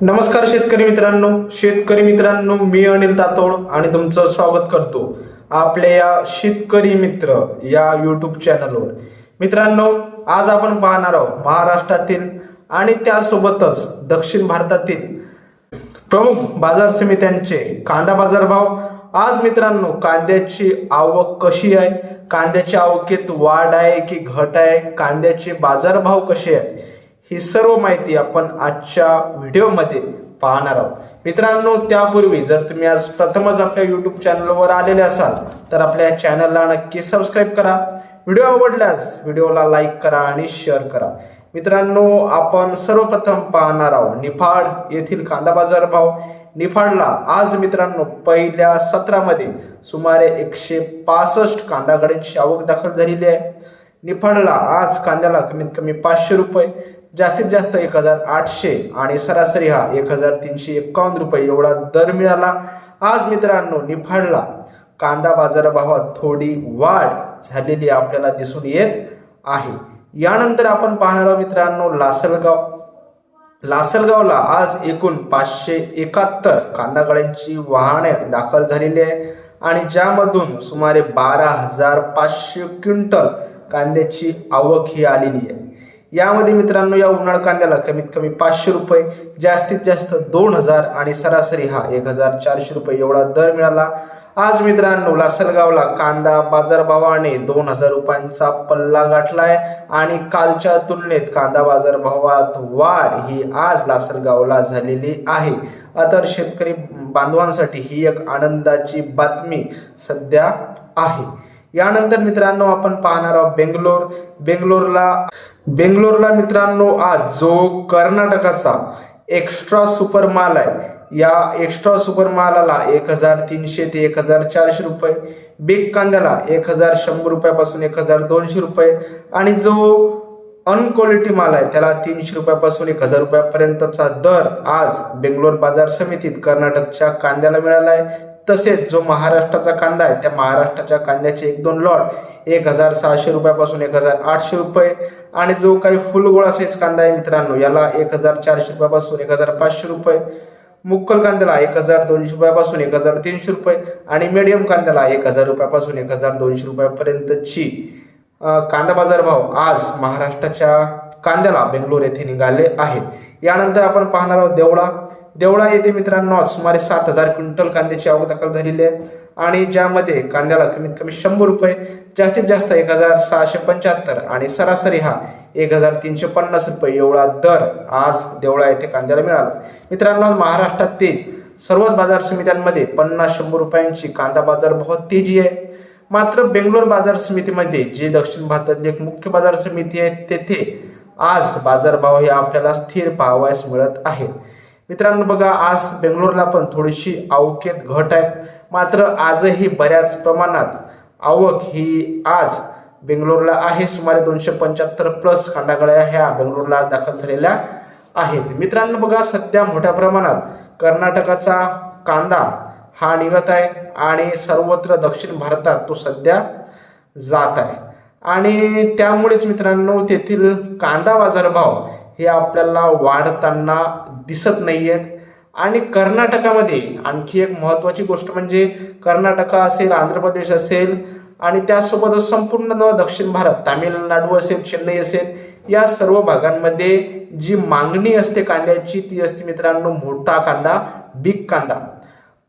नमस्कार शेतकरी मित्रांनो. शेतकरी मित्रांनो मी अनिल तातोड आणि तुमचं स्वागत करतो आपल्या या शेतकरी मित्र या यूट्यूब चॅनलवर मित्रांनो आज आपण पाहणार आहोत महाराष्ट्रातील आणि त्यासोबतच दक्षिण भारतातील प्रमुख बाजार समित्यांचे कांदा बाजारभाव. आज मित्रांनो कांद्याची आवक कशी आहे? कांद्याच्या आवकेत वाढ आहे की घट आहे? कांद्याचे बाजारभाव कसे आहे ही सर्व माहिती आपण आजच्या व्हिडिओमध्ये पाहणार आहोत. मित्रांनो त्यापूर्वी जर तुम्ही आज प्रथमच आपल्या यूट्यूब चॅनलवर आलेले असाल तर आपल्या चॅनलला नक्की सबस्क्राईब करा. व्हिडिओ आवडल्यास व्हिडिओला लाईक करा आणि शेअर करा. मित्रांनो आपण सर्वप्रथम पाहणार आहोत निफाड येथील कांदा बाजार भाव. निफाडला आज मित्रांनो पहिल्या सत्रामध्ये सुमारे एकशे पासष्ट कांदा गाड्यांची आवक दाखल झालेली आहे. निफाडला आज कांद्याला कमीत कमी पाचशे रुपये जास्तीत जास्त एक हजार आठशे आणि सरासरी हा एक हजार तीनशे एकावन्न रुपये एवढा दर मिळाला. आज मित्रांनो निफाडला. कांदा बाजारभावात थोडी वाढ झालेली आपल्याला दिसून येत आहे. यानंतर आपण पाहणार आहोत मित्रांनो लासलगाव. लासलगावला आज एकूण पाचशे एकाहत्तर कांदागाड्यांची वाहने दाखल झालेली आहे आणि ज्यामधून सुमारे बारा हजार पाचशे क्विंटल कांद्याची आवक ही आलेली आहे. यामध्ये मित्रांनो या उन्हाळ कांद्याला कमीत कमी पाचशे रुपये जास्तीत जास्त दोन हजार आणि सरासरी हा एक हजार चारशे रुपये एवढा दर मिळाला. आज मित्रांनो लासलगावला कांदा बाजारभावाने दोन हजार रुपयांचा पल्ला गाठलाय आणि कालच्या तुलनेत कांदा बाजारभावात वाढ ही आज लासलगावला झालेली आहे. तर शेतकरी बांधवांसाठी ही एक आनंदाची बातमी सध्या आहे. यानंतर मित्रांनो आपण पाहणार आहोत बेंगलोर. बेंगलोरला बेंगलोरला मित्रांनो आज जो कर्नाटकाचा एक्स्ट्रा सुपर माल आहे या एक्स्ट्रा सुपर मालाला एक हजार तीनशे ते एक हजार चारशे रुपये बिग कांद्याला एक हजार शंभर रुपयापासून एक हजार दोनशे रुपये आणि जो अनक्वालिटी माल आहे. त्याला तीनशे रुपयापासून एक हजार रुपयापर्यंतचा दर आज बेंगलोर बाजार समितीत कर्नाटकच्या कांद्याला मिळाला आहे. तसेच जो महाराष्ट्राचा कांदा आहे त्या महाराष्ट्राच्या कांद्याचे एक दोन लॉट एक हजार सहाशे रुपयापासून एक हजार आठशे रुपये. आणि जो काही फुलगोळा साईज कांदा आहे मित्रांनो याला एक हजार चारशे रुपयापासून एक हजार पाचशे रुपये. मुक्कल कांद्याला एक हजार दोनशे रुपयापासून एक हजार तीनशे रुपये. आणि मीडियम कांद्याला एक हजार रुपयापासून एक हजार दोनशे रुपयापर्यंतची कांदा बाजार भाव आज महाराष्ट्राच्या कांद्याला बेंगलोर येथे निघाले आहे. यानंतर आपण पाहणार आहोत देवळा. देवळा येथे मित्रांनो सुमारे सात हजार क्विंटल कांद्याची आवक दाखल झालेली आहे. आणि ज्यामध्ये कांद्याला कमीत कमी शंभर रुपये जास्तीत जास्त एक हजार सहाशे पंच्याहत्तर आणि सरासरी हा एक हजार तीनशे पन्नास रुपये एवढा दर आज देवळा येथे कांद्याला मिळाला. मित्रांनो महाराष्ट्रातील सर्वच बाजार समित्यांमध्ये पन्नास शंभर रुपयांची कांदा बाजार बहुत तेजी आहे. मात्र बेंगलोर बाजार समितीमध्ये जे दक्षिण भारतातली एक मुख्य बाजार समिती आहे तेथे आज बाजारभाव हे आपल्याला स्थिर पाहावयास मिळत आहे. मित्रांनो बघा आज बेंगलोरला पण थोडीशी आवकेत घट आहे. मात्र आजही बऱ्याच प्रमाणात आवक ही आज बेंगलोरला आहे. सुमारे दोनशे पंच्याहत्तर प्लस खांडागळ्या ह्या बेंगलोरला दाखल झालेल्या आहेत. मित्रांनो बघा सध्या मोठ्या प्रमाणात कर्नाटकाचा कांदा हा निघत आहे आणि सर्वत्र दक्षिण भारतात तो सध्या जात आहे. आणि त्यामुळेच मित्रांनो तेथील कांदा बाजारभाव हे आपल्याला वाढताना दिसत नाही आहेत आणि कर्नाटकामध्ये आणखी एक महत्त्वाची गोष्ट म्हणजे कर्नाटक असेल आंध्र प्रदेश असेल आणि त्यासोबतच संपूर्ण दक्षिण भारत तामिळनाडू असेल चेन्नई असेल या सर्व भागांमध्ये जी मागणी असते कांद्याची ती असते मित्रांनो मोठा कांदा बिग कांदा.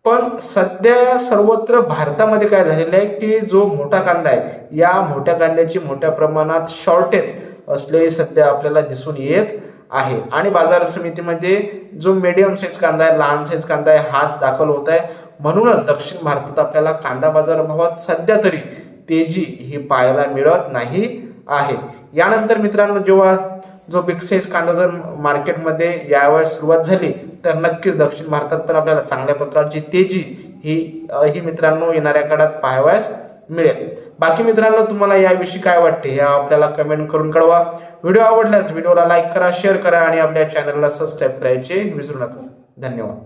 पण सध्या सर्वत्र भारतामध्ये काय झालेलं आहे की जो मोठा कांदा आहे या मोठ्या कांद्याची मोठ्या प्रमाणात शॉर्टेज असलेली सध्या आपल्याला दिसून येत आहे. आणि बाजार समितीमध्ये जो मीडियम साईज कांदा आहे लहान साईज कांदा आहे हाच दाखल होत आहे. म्हणूनच दक्षिण भारतात आपल्याला कांदा बाजार भावात सध्या तरी तेजी ही पाहायला मिळत नाही आहे. यानंतर मित्रांनो जेव्हा जो बिक्सेस कांदा जर मार्केटमध्ये यावेळेस सुरुवात झाली तर नक्कीच दक्षिण भारतात पण आपल्याला चांगल्या प्रकारची तेजी ही ही मित्रांनो येणाऱ्या काळात पाहावयास मिळेल. बाकी मित्रांनो तुम्हाला याविषयी काय वाटते हे आपल्याला कमेंट करून कळवा. व्हिडिओ आवडल्यास व्हिडिओला लाईक करा शेअर करा आणि आपल्या चॅनलला सबस्क्राईब करायचे विसरू नका. धन्यवाद.